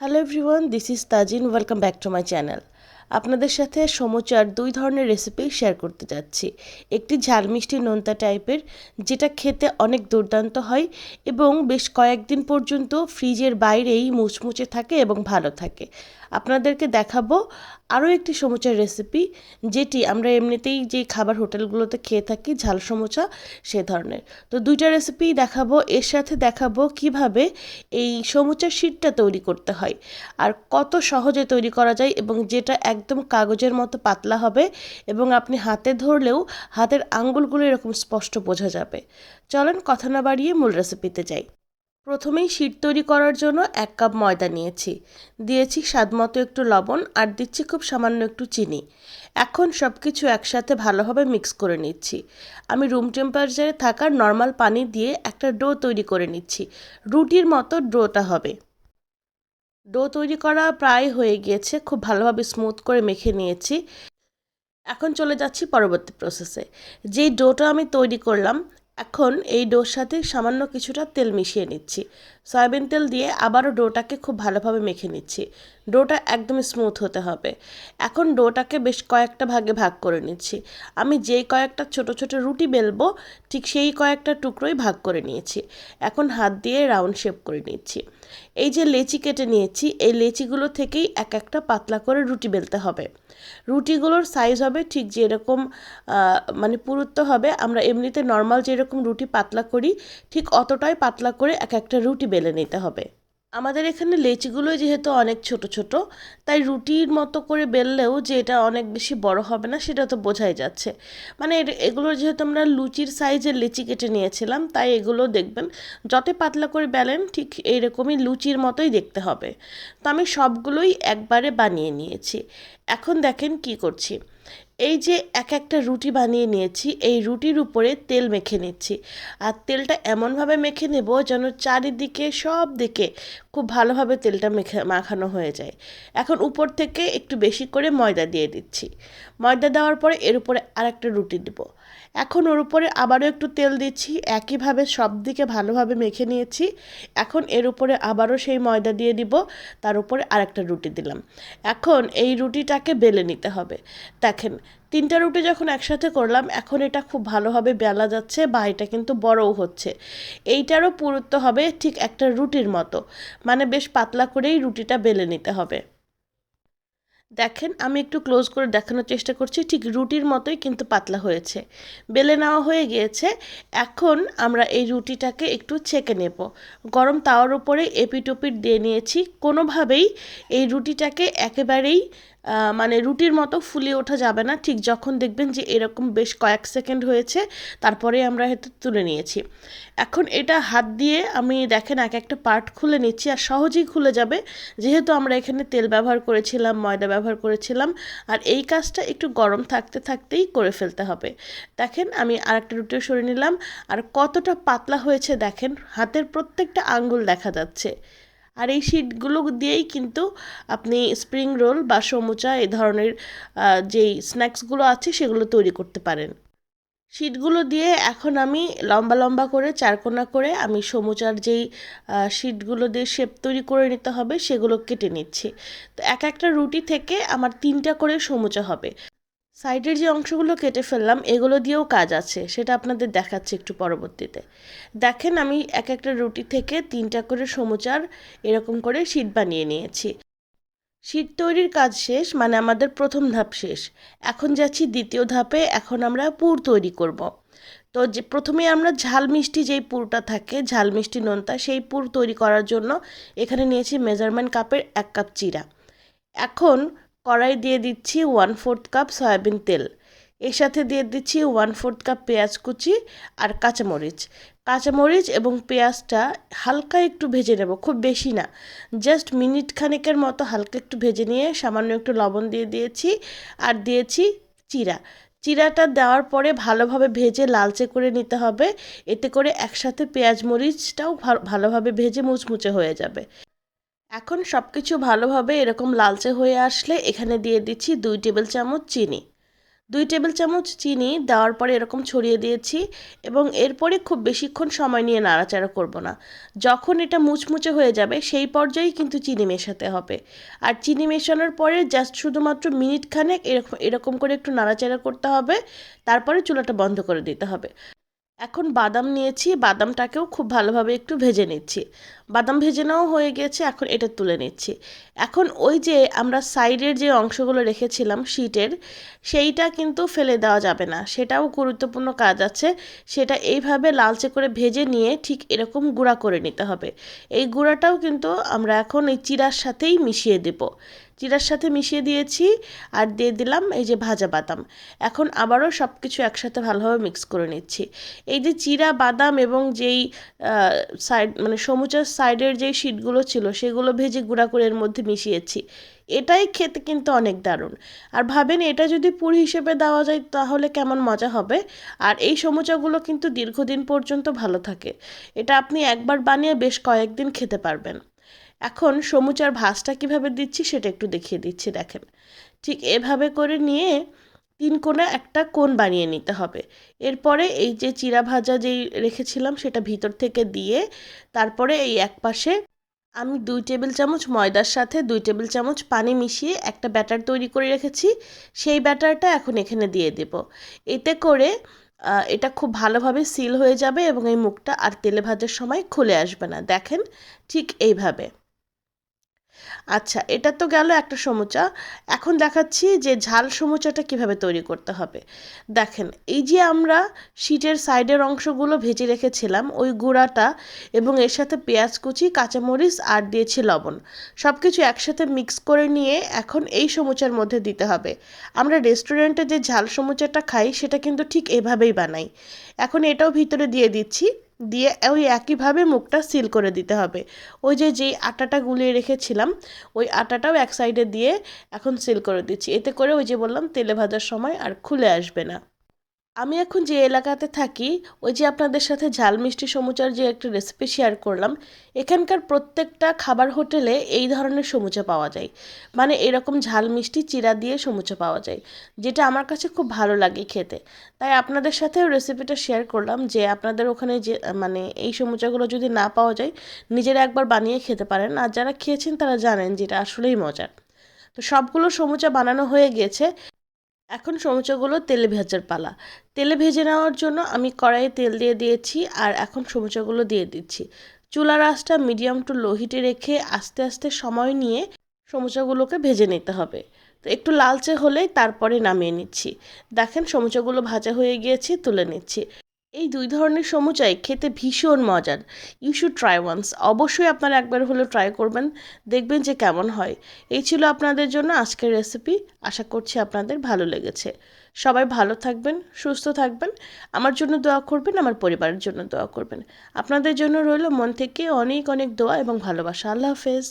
hello everyone this is Tajin welcome back to my channel আপনাদের সাথে সমুচার দুই ধরনের রেসিপি শেয়ার করতে যাচ্ছি। একটি ঝাল মিষ্টি নোনতা টাইপের, যেটা খেতে অনেক দুর্দান্ত হয় এবং বেশ কয়েকদিন পর্যন্ত ফ্রিজের বাইরেই মুচমুচে থাকে এবং ভালো থাকে। আপনাদেরকে দেখাবো আরও একটি সমুচার রেসিপি যেটি আমরা এমনিতেই যে খাবার হোটেলগুলোতে খেয়ে থাকি ঝাল সমুচা, সে ধরনের। তো দুইটা রেসিপিই দেখাবো, এর সাথে দেখাবো কীভাবে এই সমুচার শীটটা তৈরি করতে হয়, আর কত সহজে তৈরি করা যায় এবং যেটা একদম কাগজের মতো পাতলা হবে এবং আপনি হাতে ধরলেও হাতের আঙ্গুলগুলো এরকম স্পষ্ট বোঝা যাবে। চলেন কথা না বাড়িয়ে মূল রেসিপিতে যাই। প্রথমেই শীট তৈরি করার জন্য এক কাপ ময়দা নিয়েছি। দিয়েছি স্বাদমতো একটু লবণ আর দিচ্ছি খুব সামান্য একটু চিনি। এখন সব কিছু একসাথে ভালোভাবে মিক্স করে নিচ্ছি। আমি রুম টেম্পারেচারে থাকার নর্মাল পানি দিয়ে একটা ডো তৈরি করে নিচ্ছি। রুটির মতো ডোটা হবে। ডো তৈরি করা প্রায় হয়ে গিয়েছে। খুব ভালোভাবে স্মুথ করে মেখে নিয়েছি। এখন চলে যাচ্ছি পরবর্তী প্রসেসে যেই ডোটা আমি তৈরি করলাম, এখন এই ডোর সাথে সামান্য কিছুটা তেল মিশিয়ে নিচ্ছি। সয়াবিন তেল দিয়ে আবারও ডোটাকে খুব ভালোভাবে মেখে নিচ্ছি। ডোটা একদম স্মুথ হতে হবে। এখন ডোটাকে বেশ কয়েকটা ভাগে ভাগ করে নিচ্ছি। আমি যেই কয়েকটা ছোট ছোট রুটি বেলবো, ঠিক সেই কয়েকটা টুকরোই ভাগ করে নিয়েছি। এখন হাত দিয়ে রাউন্ড শেপ করে নিচ্ছি। এই যে লেচি কেটে নিয়েছি, এই লেচিগুলো থেকেই এক একটা পাতলা করে রুটি বেলতে হবে। রুটিগুলোর সাইজ হবে ঠিক যেরকম মানে পুরুত্ব হবে। আমরা এমনিতে নর্মাল যেরকম রুটি পাতলা করি, ঠিক অতটাই পাতলা করে এক একটা রুটি বেলে নিতে হবে। আমাদের এখানে লেচিগুলো যেহেতু অনেক ছোট ছোট, তাই রুটির মতো করে বেললেও যে এটা অনেক বেশি বড় হবে না, সেটা তো বোঝাই যাচ্ছে। মানে এগুলো যেহেতু আমরা লুচির সাইজের লেচি কেটে নিয়েছিলাম, তাই এগুলো দেখবেন যত পাতলা করে বেলেন, ঠিক এইরকমই লুচির মতোই দেখতে হবে। তো আমি সবগুলোই একবারে বানিয়ে নিয়েছি। এখন দেখেন কি করছি। এই যে এক একটা রুটি বানিয়ে নিয়েছি, এই রুটির উপরে তেল মেখে নিচ্ছি। আর তেলটা এমনভাবে মেখে নেব যেন চারিদিকে সব দিকে খুব ভালোভাবে তেলটা মেখে, মাখানো হয়ে যায়। এখন উপর থেকে একটু বেশি করে ময়দা দিয়ে দিচ্ছি। ময়দা দেওয়ার পরে এর উপরে আরেকটা রুটি দেবো। এখন ওর উপরে আবারও একটু তেল দিচ্ছি, একইভাবে সব দিকে ভালোভাবে মেখে নিয়েছি। এখন এর উপরে আবারও সেই ময়দা দিয়ে দিব, তার উপরে আরেকটা রুটি দিলাম। এখন এই রুটিটাকে বেলে নিতে হবে। দেখেন তিনটা রুটি যখন একসাথে করলাম, এখন এটা খুব ভালোভাবে বেলা যাচ্ছে, বা এটা কিন্তু বড়ও হচ্ছে। এইটারও পুরুত্ব হবে ঠিক একটা রুটির মতো। মানে বেশ পাতলা করেই রুটিটা বেলে নিতে হবে। দেখেন, আমি একটু ক্লোজ করে দেখানোর চেষ্টা করছি, ঠিক রুটির মতোই কিন্তু পাতলা হয়েছে। বেলে নেওয়া হয়ে গিয়েছে, এখন আমরা এই রুটিটাকে একটু ছেঁকে নেব। গরম তাওয়ার উপরে এপিটোপিট দিয়ে নিয়েছি। কোনোভাবেই এই রুটিটাকে একেবারেই মানে রুটির মতো ফুলিয়ে ওঠা যাবে না। ঠিক যখন দেখবেন যে এরকম বেশ কয়েক সেকেন্ড হয়েছে, তারপরে আমরা হয়তো তুলে নিয়েছি। এখন এটা হাত দিয়ে আমি দেখেন এক একটা পার্ট খুলে নিচ্ছি আর সহজেই খুলে যাবে। যেহেতু আমরা এখানে তেল ব্যবহার করেছিলাম, ময়দা ব্যবহার করেছিলাম, আর এই কাজটা একটু গরম থাকতে থাকতেই করে ফেলতে হবে। দেখেন আমি আরেকটা রুটিও সরিয়ে নিলাম, আর কতটা পাতলা হয়েছে দেখেন, হাতের প্রত্যেকটা আঙ্গুল দেখা যাচ্ছে। আর এই শিটগুলো দিয়েই কিন্তু আপনি স্প্রিং রোল বা সমুচা এই ধরনের যেই স্ন্যাক্সগুলো আছে সেগুলো তৈরি করতে পারেন। শিটগুলো দিয়ে এখন আমি লম্বা লম্বা করে চারকোনা করে আমি সমুচার যেই শিটগুলো দিয়ে শেপ তৈরি করে নিতে হবে সেগুলো কেটে নিচ্ছি। তো এক একটা রুটি থেকে আমার তিনটা করে সমুচা হবে। সাইডের যে অংশগুলো কেটে ফেললাম, এগুলো দিয়েও কাজ আছে। সেটা আপনাদের দেখাচ্ছে একটু পরবর্তীতে। দেখেন, আমি এক একটা রুটি থেকে তিনটা করে সমুচার এরকম করে শীট বানিয়ে নিয়েছি। শীট তৈরির কাজ শেষ মানে আমাদের প্রথম ধাপ শেষ। এখন যাচ্ছি দ্বিতীয় ধাপে, এখন আমরা পুর তৈরি করব। তো যে প্রথমে আমরা ঝাল মিষ্টি যেই পুরটা থাকে, ঝাল মিষ্টি নোনতা, সেই পুর তৈরি করার জন্য এখানে নিয়েছি মেজারমেন্ট কাপের এক কাপ চিরা। এখন কড়াই দিয়ে দিচ্ছি ওয়ান ফোর্থ কাপ সয়াবিন তেল। এর সাথে দিয়ে দিচ্ছি ওয়ান ফোর্থ কাপ পেঁয়াজ কুচি আর কাঁচামরিচ। কাঁচামরিচ এবং পেঁয়াজটা হালকা একটু ভেজে নেব, খুব বেশি না। জাস্ট মিনিট খানেকের মতো হালকা একটু ভেজে নিয়ে সামান্য একটু লবণ দিয়ে দিয়েছি আর দিয়েছি চিরা। চিরাটা দেওয়ার পরে ভালোভাবে ভেজে লালচে করে নিতে হবে। এতে করে একসাথে পেঁয়াজ মরিচটাও ভালোভাবে ভেজে মুচমুচে হয়ে যাবে। এখন সব কিছু ভালোভাবে এরকম লালচে হয়ে আসলে এখানে দিয়ে দিচ্ছি দুই টেবিল চামচ চিনি। দুই টেবিল চামচ চিনি দেওয়ার পরে এরকম ছড়িয়ে দিয়েছি এবং এরপরে খুব বেশিক্ষণ সময় নিয়ে নাড়াচাড়া করব না। যখন এটা মুচমুচে হয়ে যাবে সেই পর্যায়েই কিন্তু চিনি মেশাতে হবে। আর চিনি মেশানোর পরে জাস্ট শুধুমাত্র মিনিট খানেক এরকম এরকম করে একটু নাড়াচাড়া করতে হবে। তারপরে চুলাটা বন্ধ করে দিতে হবে। এখন বাদাম নিয়েছি, বাদামটাকেও খুব ভালোভাবে একটু ভেজে নিচ্ছি। বাদাম ভেজে নেওয়া হয়ে গেছে, এখন এটা তুলে নিচ্ছি। এখন ওই যে আমরা সাইডের যে অংশগুলো রেখেছিলাম শীটের, সেইটা কিন্তু ফেলে দেওয়া যাবে না। সেটাও গুরুত্বপূর্ণ কাজ আছে, সেটা এইভাবে লালচে করে ভেজে নিয়ে ঠিক এরকম গুঁড়া করে নিতে হবে। এই গুঁড়াটাও কিন্তু আমরা এখন এই চিরার সাথেই মিশিয়ে দেবো। জিরার সাথে মিশিয়ে দিয়েছি আর দিয়ে দিলাম এই যে ভাজা বাদাম। এখন আবারও সব কিছু একসাথে ভালোভাবে মিক্স করে নিচ্ছি। এই যে চিরা বাদাম এবং যেই সাইড মানে সমুচার সাইডের যেই শিটগুলো ছিল সেগুলো ভেজে গুঁড়া করে এর মধ্যে মিশিয়েছি। এটাই খেতে কিন্তু অনেক দারুণ। আর ভাবেন এটা যদি পুরি হিসেবে দেওয়া যায় তাহলে কেমন মজা হবে? আর এই সমুচাগুলো কিন্তু দীর্ঘদিন পর্যন্ত ভালো থাকে। এটা আপনি একবার বানিয়ে বেশ কয়েকদিন খেতে পারবেন। এখন সমুচার ভাজটা কীভাবে দিচ্ছি সেটা একটু দেখিয়ে দিচ্ছি, দেখেন। ঠিক এভাবে করে নিয়ে তিন কোণে একটা কোণ বানিয়ে নিতে হবে। এরপরে এই যে চিরা ভাজা যেই রেখেছিলাম সেটা ভিতর থেকে দিয়ে তারপরে এই এক পাশে আমি দুই টেবিল চামচ ময়দার সাথে দুই টেবিল চামচ পানি মিশিয়ে একটা ব্যাটার তৈরি করে রেখেছি। সেই ব্যাটারটা এখন এখানে দিয়ে দেব। এতে করে এটা খুব ভালোভাবে সিল হয়ে যাবে এবং এই মুখটা আর তেলে ভাজার সময় খুলে আসবে না। দেখেন, ঠিক এইভাবে। আচ্ছা এটা তো গেল একটা সমুচা। এখন দেখাচ্ছি যে ঝাল সমুচাটা কীভাবে তৈরি করতে হবে। দেখেন, এই যে আমরা শীটের সাইডের অংশগুলো ভেজে রেখেছিলাম, ওই গুঁড়াটা এবং এর সাথে পেঁয়াজ কুচি, কাঁচামরিচ আর দিয়েছি লবণ। সব কিছু একসাথে মিক্স করে নিয়ে এখন এই সমুচার মধ্যে দিতে হবে। আমরা রেস্টুরেন্টে যে ঝাল সমুচাটা খাই, সেটা কিন্তু ঠিক এভাবেই বানাই। এখন এটাও ভিতরে দিয়ে দিচ্ছি। দিয়ে ওই একইভাবে মুখটা সিল করে দিতে হবে। ওই যে, যেই আটাটা গুলিয়ে রেখেছিলাম, ওই আটাটাও এক সাইডে দিয়ে এখন সিল করে দিচ্ছি। এতে করে ওই যে বললাম, তেলে ভাজার সময় আর খুলে আসবে না। আমি এখন যে এলাকাতে থাকি, ওই যে আপনাদের সাথে ঝাল মিষ্টি সমুচার যে একটা রেসিপি শেয়ার করলাম, এখানকার প্রত্যেকটা খাবার হোটেলে এই ধরনের সমুচা পাওয়া যায়। মানে এরকম ঝাল মিষ্টি চিরা দিয়ে সমুচা পাওয়া যায়, যেটা আমার কাছে খুব ভালো লাগে খেতে। তাই আপনাদের সাথেও রেসিপিটা শেয়ার করলাম যে আপনাদের ওখানে যে মানে এই সমুচাগুলো যদি না পাওয়া যায়, নিজেরা একবার বানিয়ে খেতে পারেন। আর যারা খেয়েছেন তারা জানেন যেটা আসলেই মজার। তো সবগুলো সমুচা বানানো হয়ে গিয়েছে এখন সমুচাগুলো তেলে ভেজার পালা। তেলে ভেজে নেওয়ার জন্য আমি কড়াইয়ে তেল দিয়ে দিয়েছি আর এখন সমুচাগুলো দিয়ে দিচ্ছি। চুলার আঁচটা মিডিয়াম টু লো হিটে রেখে আস্তে আস্তে সময় নিয়ে সমুচাগুলোকে ভেজে নিতে হবে। তো একটু লালচে হলেই তারপরে নামিয়ে নিচ্ছি। দেখেন সমুচাগুলো ভাজা হয়ে গিয়েছে, তুলে নিচ্ছি। এই দুই ধরনের সমুচাই খেতে ভীষণ মজার। ইউ শুড ট্রাই ওয়ান্স অবশ্যই আপনারা একবার হলেও ট্রাই করবেন, দেখবেন যে কেমন হয়। এই ছিল আপনাদের জন্য আজকের রেসিপি আশা করছি আপনাদের ভালো লেগেছে। সবাই ভালো থাকবেন, সুস্থ থাকবেন। আমার জন্য দোয়া করবেন, আমার পরিবারের জন্য দোয়া করবেন। আপনাদের জন্য রইল মন থেকে অনেক অনেক দোয়া এবং ভালোবাসা। আল্লাহ হাফেজ।